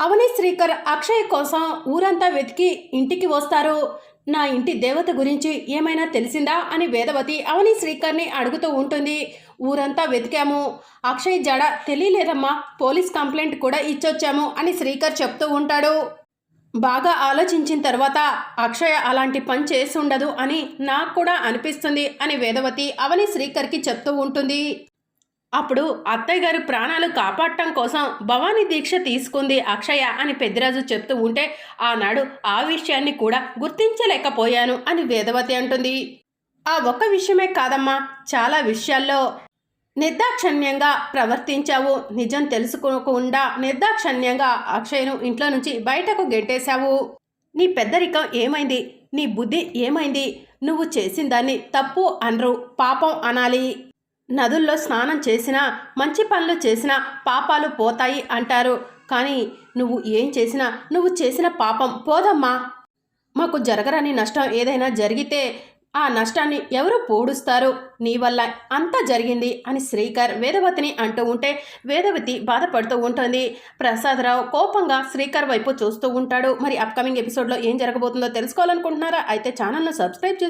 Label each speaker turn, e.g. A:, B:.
A: అవని శ్రీకర్ అక్షయ్ కోసం ఊరంతా వెతికి ఇంటికి వస్తారు. నా ఇంటి దేవత గురించి ఏమైనా తెలిసిందా? అని వేదవతి అవని శ్రీకర్ని అడుగుతూ ఉంటుంది. ఊరంతా వెతికాము. అక్షయ్ జడ తెలియలేదమ్మా. పోలీస్ కంప్లైంట్ కూడా ఇచ్చొచ్చాము అని శ్రీకర్ చెప్తూ ఉంటాడు. బాగా ఆలోచించిన తర్వాత అక్షయ అలాంటి పని చేసి ఉండదు అని నాకు కూడా అనిపిస్తుంది అని వేదవతి అవని శ్రీకర్కి చెప్తూ ఉంటుంది. అప్పుడు అత్తయ్య గారు ప్రాణాలు కాపాడటం కోసం భవానీ దీక్ష తీసుకుంది అక్షయ అని పెద్దిరాజు చెప్తూ ఉంటే ఆనాడు ఆ విషయాన్ని కూడా గుర్తించలేకపోయాను అని వేదవతి అంటుంది. ఆ ఒక్క విషయమే కాదమ్మా చాలా విషయాల్లో నిర్దాక్షణ్యంగా ప్రవర్తించావు. నిజం తెలుసుకోకుండా నిర్దాక్షణ్యంగా అక్షయ్ను ఇంట్లో నుంచి బయటకు గెంటేశావు. నీ పెద్దరికం ఏమైంది? నీ బుద్ధి ఏమైంది? నువ్వు చేసిన దాన్ని తప్పు అనరు పాపం అనాలి. నదుల్లో స్నానం చేసినా మంచి పనులు చేసినా పాపాలు పోతాయి అంటారు. కానీ నువ్వు ఏం చేసినా నువ్వు చేసిన పాపం పోదమ్మా. మాకు జరగరని నష్టం ఏదైనా జరిగితే ఆ నష్టాన్ని ఎవరు పూడుస్తారు? నీ వల్ల అంతా జరిగింది అని శ్రీకర్ వేదవతిని అంటూ ఉంటే వేదవతి బాధపడుతూ ఉంటుంది. ప్రసాదరావు కోపంగా శ్రీకర్ వైపు చూస్తూ ఉంటాడు. మరి అప్కమింగ్ ఎపిసోడ్లో ఏం జరగబోతుందో తెలుసుకోవాలనుకుంటున్నారా? అయితే ఛానల్ను సబ్స్క్రైబ్ చేసుకో